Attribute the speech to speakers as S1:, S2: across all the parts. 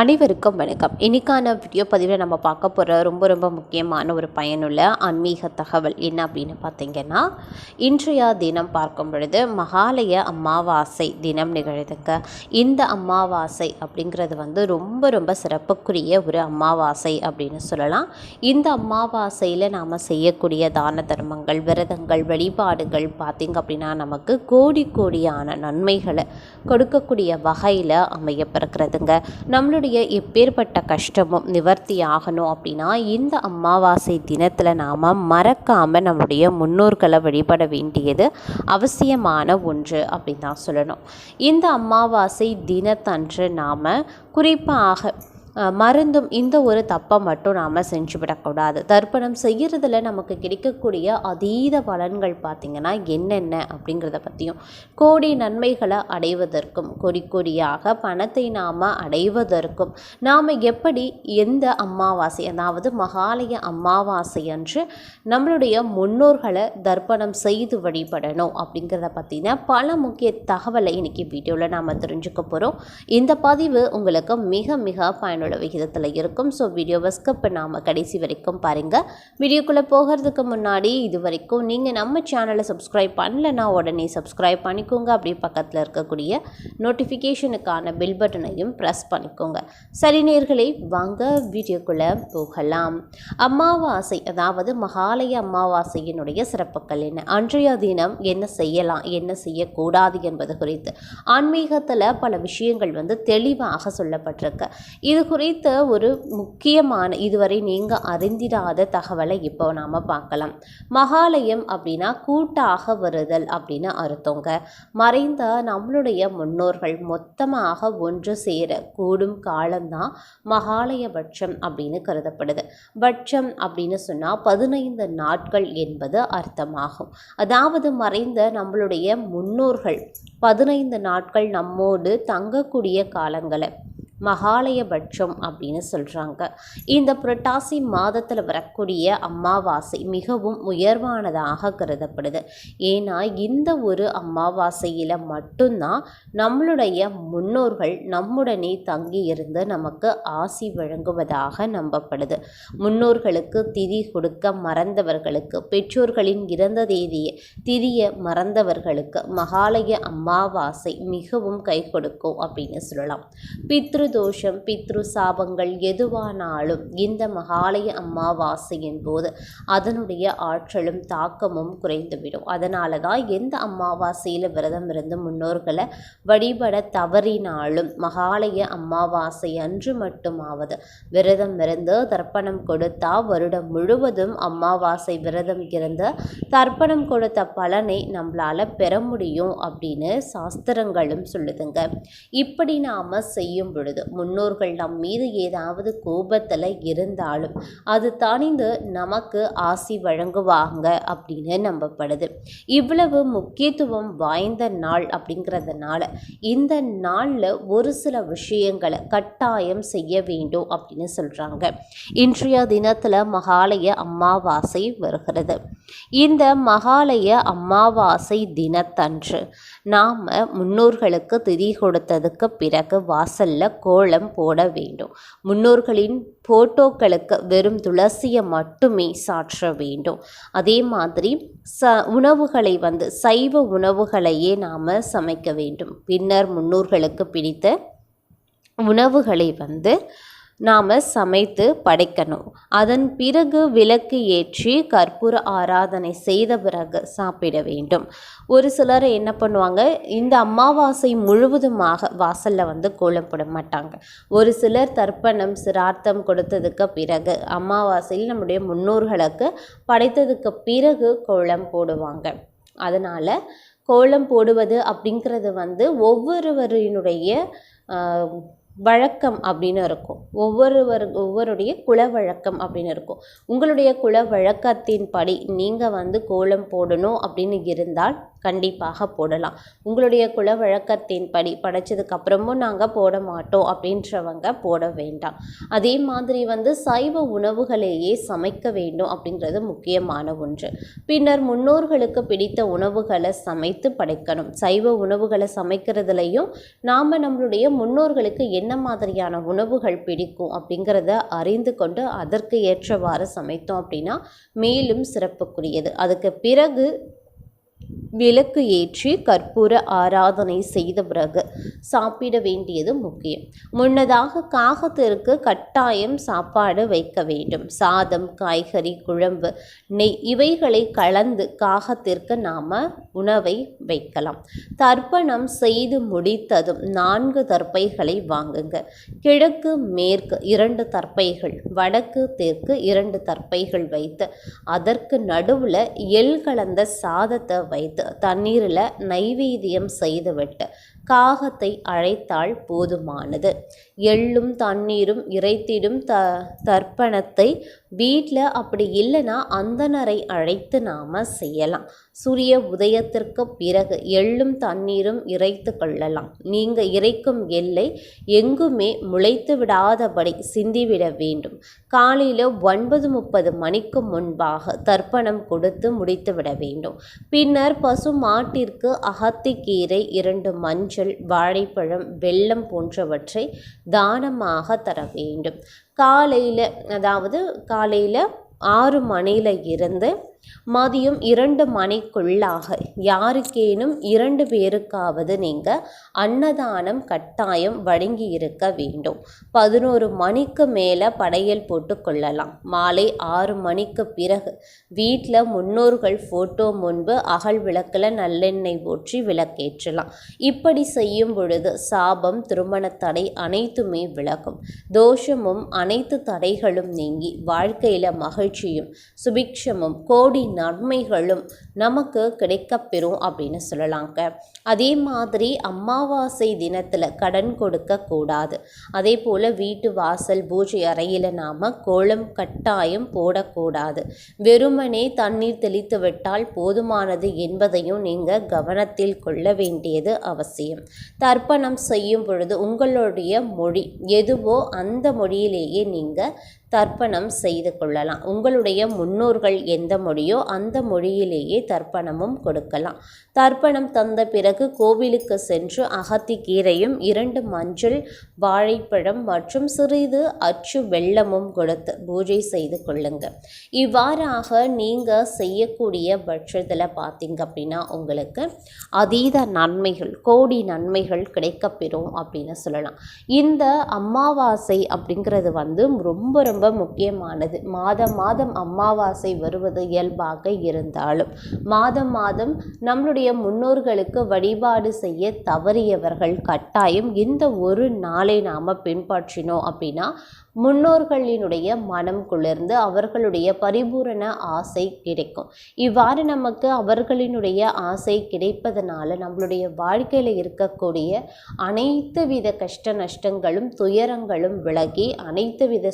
S1: அனைவருக்கும் வணக்கம். இன்னைக்கான வீடியோ பதிவில் நம்ம பார்க்க போகிற ரொம்ப ரொம்ப முக்கியமான ஒரு பயனுள்ள ஆன்மீக தகவல் என்ன அப்படின்னு பார்த்தீங்கன்னா இன்றைய தினம் பார்க்கும் பொழுது மகாலய அமாவாசை தினம் நிகழ்துங்க இந்த அமாவாசை அப்படிங்கிறது வந்து ரொம்ப ரொம்ப சிறப்புக்குரிய ஒரு அமாவாசை அப்படின்னு சொல்லலாம். இந்த அமாவாசையில் நாம் செய்யக்கூடிய தான தர்மங்கள் விரதங்கள் வழிபாடுகள் பார்த்திங்க அப்படின்னா நமக்கு கோடி கோடியான நன்மைகளை கொடுக்கக்கூடிய வகையில் அமையப்பிருக்கிறதுங்க நம்மளுடைய நம்மளுடைய எப்பேற்பட்ட கஷ்டமும் நிவர்த்தி ஆகணும் அப்படின்னா இந்த அமாவாசை தினத்தில் நாம் மறக்காமல் நம்முடைய முன்னோர்களை வழிபட வேண்டியது அவசியமான ஒன்று அப்படின்னு தான் சொல்லணும். இந்த அமாவாசை தினத்தன்று நாம் குறிப்பாக மருந்தும் இந்த ஒரு தப்பை மட்டும் நாம் செஞ்சுவிடக்கூடாது. தர்ப்பணம் செய்கிறதுல நமக்கு கிடைக்கக்கூடிய அதீத பலன்கள் பார்த்திங்கன்னா என்னென்ன அப்படிங்கிறத பற்றியும் கோடி நன்மைகளை அடைவதற்கும் கொடி கொடியாக பணத்தை நாம் அடைவதற்கும் நாம் எப்படி எந்த அமாவாசை அதாவது மகாலய அமாவாசை அன்று நம்மளுடைய முன்னோர்களை தர்ப்பணம் செய்து வழிபடணும் அப்படிங்கிறத பற்றின பல முக்கிய தகவலை இன்னைக்கு வீடியோவில் நாம் தெரிஞ்சுக்க போகிறோம் இந்த பதிவு உங்களுக்கு மிக மிக பயனுள்ள விகிதத்தில் இருக்கும். ஸோ வீடியோவை ஸ்கிப் பண்ணாமல் கடைசி வரைக்கும் பாருங்கள் வீடியோக்குள்ளே போகிறதுக்கு முன்னாடி இது வரைக்கும் நீங்கள் நம்ம சேனலை சப்ஸ்கிரைப் பண்ணலைன்னா உடனே சப்ஸ்கிரைப் பண்ணிக்கோங்க. அப்படி பக்கத்தில் இருக்கக்கூடிய நோட்டிஃபிகேஷனுக்கான பில் பட்டனையும் ப்ரெஸ் பண்ணிக்கோங்க. சரி நேர்களை வாங்க வீடியோக்குள்ளே போகலாம். அமாவாசை அதாவது மகாலய அமாவாசையினுடைய சிறப்புகள் என்ன? அன்றைய தினம் என்ன செய்யலாம்? என்ன செய்யக்கூடாது என்பது குறித்து ஆன்மீகத்தில் பல விஷயங்கள் வந்து தெளிவாக சொல்லப்பட்டிருக்கு. இது குறித்த குறித்த ஒரு முக்கியமான இதுவரை நீங்கள் அறிந்திடாத தகவலை இப்போ நாம் பார்க்கலாம். மகாலயம் அப்படின்னா கூட்டாக வருதல் அப்படின்னு அர்த்தங்க. மறைந்த நம்மளுடைய முன்னோர்கள் மொத்தமாக ஒன்று சேர கூடும் காலம்தான் மகாலயபட்சம் அப்படின்னு கருதப்படுது. பட்சம் அப்படின்னு சொன்னால் பதினைந்து நாட்கள் என்பது அர்த்தமாகும். அதாவது மறைந்த நம்மளுடைய முன்னோர்கள் பதினைந்து நாட்கள் நம்மோடு தங்கக்கூடிய காலங்களை மகாலயபட்சம் அப்படின்னு சொல்கிறாங்க இந்த புரட்டாசி மாதத்தில் வரக்கூடிய அமாவாசை மிகவும் உயர்வானதாக கருதப்படுது. ஏன்னா இந்த ஒரு அமாவாசையில் மட்டும்தான் நம்மளுடைய முன்னோர்கள் நம்முடனே தங்கி இருந்து நமக்கு ஆசி வழங்குவதாக நம்பப்படுது. முன்னோர்களுக்கு திதி கொடுக்க மறந்தவர்களுக்கு பெற்றோர்களின் இறந்த தேதியை திதியை மறந்தவர்களுக்கு மகாலய அமாவாசை மிகவும் கை கொடுக்கும் அப்படின்னு சொல்லலாம். பித்ரு தோஷம் பித்ரு சாபங்கள் எதுவானாலும் இந்த மகாலய அம்மாவாசையின் போது அதனுடைய ஆற்றலும் தாக்கமும் குறைந்துவிடும். அதனால தான் எந்த அமாவாசையில் விரதம் இருந்து முன்னோர்களை வழிபட தவறினாலும் மகாலய அம்மாவாசை அன்று மட்டுமாவது விரதம் இருந்து தர்ப்பணம் கொடுத்தா வருடம் முழுவதும் அம்மாவாசை விரதம் இருந்து தர்ப்பணம் கொடுத்த பலனை நம்மளால் பெற முடியும் அப்படின்னு சாஸ்திரங்களும் சொல்லுதுங்க. இப்படி நாம் செய்யும் பொழுது முன்னோர்கள் நம் மீது ஏதாவது கோபத்தில் இருந்தாலும் அது தணிந்து நமக்கு ஆசி வழங்குவாங்க அப்படின்னு நம்பப்படுது. இவ்வளவு முக்கியத்துவம் வாய்ந்த நாள் அப்படிங்கிறதுனால இந்த நாளில் ஒரு சில விஷயங்களை கட்டாயம் செய்ய வேண்டும் அப்படின்னு சொல்கிறாங்க இன்றைய தினத்தில் மகாலய அமாவாசை வருகிறது. இந்த மகாலய அமாவாசை தினத்தன்று நாம் முன்னோர்களுக்கு திதி கொடுத்ததுக்கு பிறகு வாசலில் கோலம் போட வேண்டும். முன்னோர்களின் போட்டோக்களுக்கு வெறும் துளசியை மட்டுமே சாற்ற வேண்டும். அதே மாதிரி ச உணவுகளை வந்து சைவ உணவுகளையே நாம் சமைக்க வேண்டும். பின்னர் முன்னோர்களுக்கு பிடித்த உணவுகளை வந்து நாம் சமைத்து படைக்கணும். அதன் பிறகு விளக்கு ஏற்றி கற்பூர ஆராதனை செய்த பிறகு சாப்பிட வேண்டும். ஒரு சிலர் என்ன பண்ணுவாங்க இந்த அமாவாசை முழுவதுமாக வாசலில் வந்து கோலம் போட மாட்டாங்க. ஒரு சிலர் தர்ப்பணம் சிரார்த்தம் கொடுத்ததுக்கு பிறகு அமாவாசையில் நம்முடைய முன்னோர்களுக்கு படைத்ததுக்கு பிறகு கோலம் போடுவாங்க. அதனால் கோலம் போடுவது அப்படிங்கிறது வந்து ஒவ்வொருவரினுடைய வழக்கம் அப்படின்னு இருக்கும். ஒவ்வொருவர் ஒவ்வொருடைய குல வழக்கம் அப்படின்னு இருக்கும். உங்களுடைய குல வழக்கத்தின் படி நீங்கள் வந்து கோலம் போடணும் அப்படின்னு இருந்தால் கண்டிப்பாக போடலாம். உங்களுடைய குல வழக்கத்தின்படி படைச்சதுக்கு அப்புறமும் நாங்கள் போட மாட்டோம் அப்படின்றவங்க போட வேண்டாம். அதே மாதிரி வந்து சைவ உணவுகளையே சமைக்க வேண்டும் அப்படிங்கிறது முக்கியமான ஒன்று. பின்னர் முன்னோர்களுக்கு பிடித்த உணவுகளை சமைத்து படைக்கணும். சைவ உணவுகளை சமைக்கிறதுலையும் நாம் நம்மளுடைய முன்னோர்களுக்கு என்ன மாதிரியான உணவுகள் பிடிக்கும் அப்படிங்கிறத அறிந்து கொண்டு அதற்கு ஏற்றவாறு சமைத்தோம் அப்படின்னா மேலும் சிறப்புக்குரியது. அதுக்கு பிறகு விளக்கு ஏற்றி கற்பூர ஆராதனை செய்த பிறகு சாப்பிட வேண்டியது முக்கியம். முன்னதாக காகத்திற்கு கட்டாயம் சாப்பாடு வைக்க வேண்டும். சாதம் காய்கறி குழம்பு நெய் இவைகளை கலந்து காகத்திற்கு நாம் உணவை வைக்கலாம். தர்ப்பணம் செய்து முடித்ததும் நான்கு தர்ப்பைகளை வாங்குங்க. கிழக்கு மேற்கு இரண்டு தர்ப்பைகள் வடக்கு தெற்கு இரண்டு தர்ப்பைகள் வைத்து அதற்கு நடுவில் எள் கலந்த சாதத்தை வைத்து தண்ணீரில் நைவேத்தியம் செய்துவிட்டு காகத்தை அழைத்தால் போதுமானது. எள்ளும் தண்ணீரும் இறைத்திடும் த தர்ப்பணத்தை வீட்டில் அப்படி இல்லைன்னா அந்தனரை அழைத்து நாம் செய்யலாம். சூரிய உதயத்திற்கு பிறகு எள்ளும் தண்ணீரும் இறைத்து கொள்ளலாம். நீங்கள் இறைக்கும் எல்லை எங்குமே முளைத்து விடாதபடி சிந்திவிட வேண்டும். காலையில் ஒன்பது முப்பது மணிக்கு முன்பாக தர்ப்பணம் கொடுத்து முடித்து விட வேண்டும். பின்னர் பசு மாட்டிற்கு அகத்திக்கீரை இரண்டு மஞ்சள் வாழைப்பழம் வெல்லம் போன்றவற்றை தானமாக தர வேண்டும். காலையில் அதாவது காலையில் ஆறு மணியில் இருந்து மதியம் இரண்டு மணிக்குள்ளாக. யாருக்கேனும் இரண்டு பேருக்காவது நீங்கள் அன்னதானம் கட்டாயம் வழங்கி இருக்க வேண்டும். பதினோரு மணிக்கு மேலே படையல் போட்டு கொள்ளலாம். மாலை ஆறு மணிக்கு பிறகு வீட்டில் முன்னோர்கள் ஃபோட்டோ முன்பு அகல் விளக்கில் நல்லெண்ணெய் ஊற்றி விளக்கேற்றலாம். இப்படி செய்யும் பொழுது சாபம் திருமண தடை அனைத்துமே விலகும். தோஷமும் அனைத்து தடைகளும் நீங்கி வாழ்க்கையில் மகிழ்ச்சியும் சுபிக்ஷமும் கோடி நன்மைகளும் நமக்கு கிடைக்கப்பெறும் அப்படின்னு சொல்லலாங்க. அதே மாதிரி அமாவாசை தினத்தில் கடன் கொடுக்கக்கூடாது அதே போல் வீட்டு வாசல் பூஜை அறையில் நாம் கோலம் கட்டாயம் போடக்கூடாது. வெறுமனே தண்ணீர் தெளித்து விட்டால் போதுமானது என்பதையும் நீங்கள் கவனத்தில் கொள்ள வேண்டியது அவசியம். தர்ப்பணம் செய்யும் பொழுது உங்களுடைய மொழி எதுவோ அந்த மொழியிலேயே நீங்கள் தர்ப்பணம் செய்து கொள்ளலாம். உங்களுடைய முன்னோர்கள் எந்த மொழியோ அந்த மொழியிலேயே தர்ப்பணமும் கொடுக்கலாம். தர்ப்பணம் தந்த பிறகு கோவிலுக்கு சென்று அகத்தி கீரையும் இரண்டு மஞ்சள் வாழைப்பழம் மற்றும் சிறிது அச்சு வெள்ளமும் கொடுத்து பூஜை செய்து கொள்ளுங்க. இவ்வாறாக நீங்கள் செய்யக்கூடிய பட்சத்தில் பார்த்தீங்க அப்படின்னா உங்களுக்கு அதீத நன்மைகள் கோடி நன்மைகள் கிடைக்கப்பெறும் அப்படின்னு சொல்லலாம். இந்த அமாவாசை அப்படிங்கிறது வந்து ரொம்ப ரொம்ப ரொம்ப முக்கியமானது. மாதம் மாதம் அமாவாசை வருவது இயல்பாக இருந்தாலும் மாதம் மாதம் நம்மளுடைய முன்னோர்களுக்கு வழிபாடு செய்ய தவறியவர்கள் கட்டாயம் இந்த ஒரு நாளை நாம் பின்பற்றினோம் அப்படின்னா முன்னோர்களினுடைய மனம் குளிர்ந்து அவர்களுடைய பரிபூரண ஆசை கிடைக்கும். இவ்வாறு நமக்கு அவர்களினுடைய ஆசை கிடைப்பதனால நம்மளுடைய வாழ்க்கையில் இருக்கக்கூடிய அனைத்து வித கஷ்ட நஷ்டங்களும் துயரங்களும் விலகி அனைத்து வித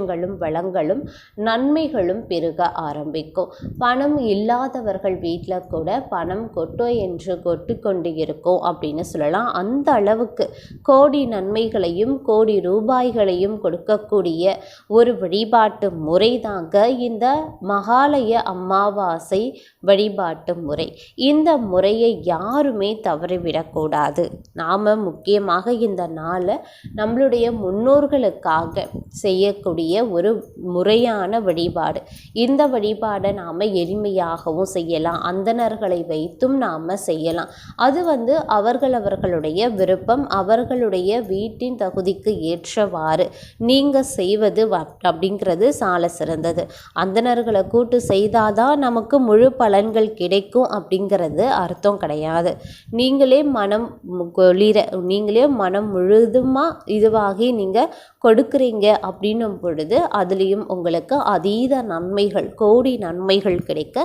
S1: சுபிக்ஷங்களும் வளங்களும் நன்மைகளும் பெருக ஆரம்பிக்கும். பணம் இல்லாதவர்கள் வீட்டில் கூட பணம் கொட்டோ என்று கொட்டு கொண்டு இருக்கும் அப்படின்னு சொல்லலாம். அந்த அளவுக்கு கோடி நன்மைகளையும் கோடி ரூபாய்களையும் கொடுக்கக்கூடிய ஒரு வழிபாட்டு முறை தாங்க இந்த மகாலய அமாவாசை வழிபாட்டு முறை. இந்த முறையை யாருமே தவறிவிடக்கூடாது நாம் முக்கியமாக இந்த நாளை நம்மளுடைய முன்னோர்களுக்காக செய்யக்கூடிய ஒரு முறையான வழிபாடு. இந்த வழிபாடை நாம் எளிமையாகவும் செய்யலாம். அந்தணர்களை வைத்தும் நாம் செய்யலாம். அது வந்து அவர்கள் அவர்களுடைய விருப்பம். அவர்களுடைய வீட்டின் தகுதிக்கு ஏற்றவாறு நீங்கள் செய்வது அப்படிங்கிறது சால சிறந்தது. அந்தணர்களை கூட்டு செய்தாதான் நமக்கு முழு பலன்கள் கிடைக்கும் அப்படிங்கிறது அர்த்தம் கிடையாது. நீங்களே மனம் மு- குளிர நீங்களே மனம் முழுதுமாக இதுவாகி நீங்கள் கொடுக்குறீங்க அப்படின்னும் பொழுது அதுலேயும் உங்களுக்கு அதீத நன்மைகள் கோடி நன்மைகள் கிடைக்க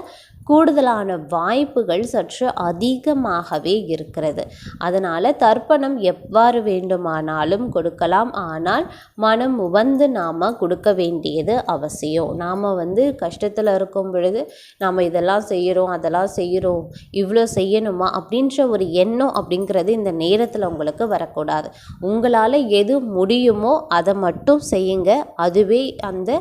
S1: கூடுதலான வாய்ப்புகள் சற்று அதிகமாகவே இருக்கிறது. அதனால் தர்ப்பணம் எவ்வாறு வேண்டுமானாலும் கொடுக்கலாம். ஆனால் மனம் உவந்து நாம் கொடுக்க வேண்டியது அவசியம். நாம் வந்து கஷ்டத்தில் இருக்கும் பொழுது நாம் இதெல்லாம் செய்கிறோம் அதெல்லாம் செய்கிறோம் இவ்வளோ செய்யணுமா அப்படின்ற ஒரு எண்ணம் அப்படிங்கிறது இந்த நேரத்தில் உங்களுக்கு வரக்கூடாது. உங்களால் எது முடியுமோ அதை மட்டும் செய்யுங்க. அதுவே அந்த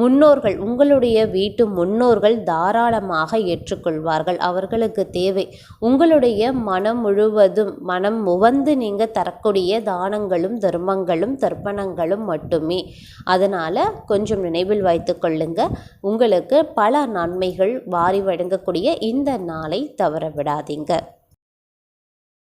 S1: முன்னோர்கள் உங்களுடைய வீட்டு முன்னோர்கள் தாராளமாக ஏற்றுக்கொள்வார்கள். அவர்களுக்கு தேவை. உங்களுடைய மனம் முழுவதும் மனம் முவந்து நீங்கள் தரக்கூடிய தானங்களும் தர்மங்களும் தர்ப்பணங்களும் மட்டுமே. அதனால் கொஞ்சம் நினைவில் வைத்து கொள்ளுங்க. உங்களுக்கு பல நன்மைகள் வாரி வழங்கக்கூடிய இந்த நாளை தவற விடாதீங்க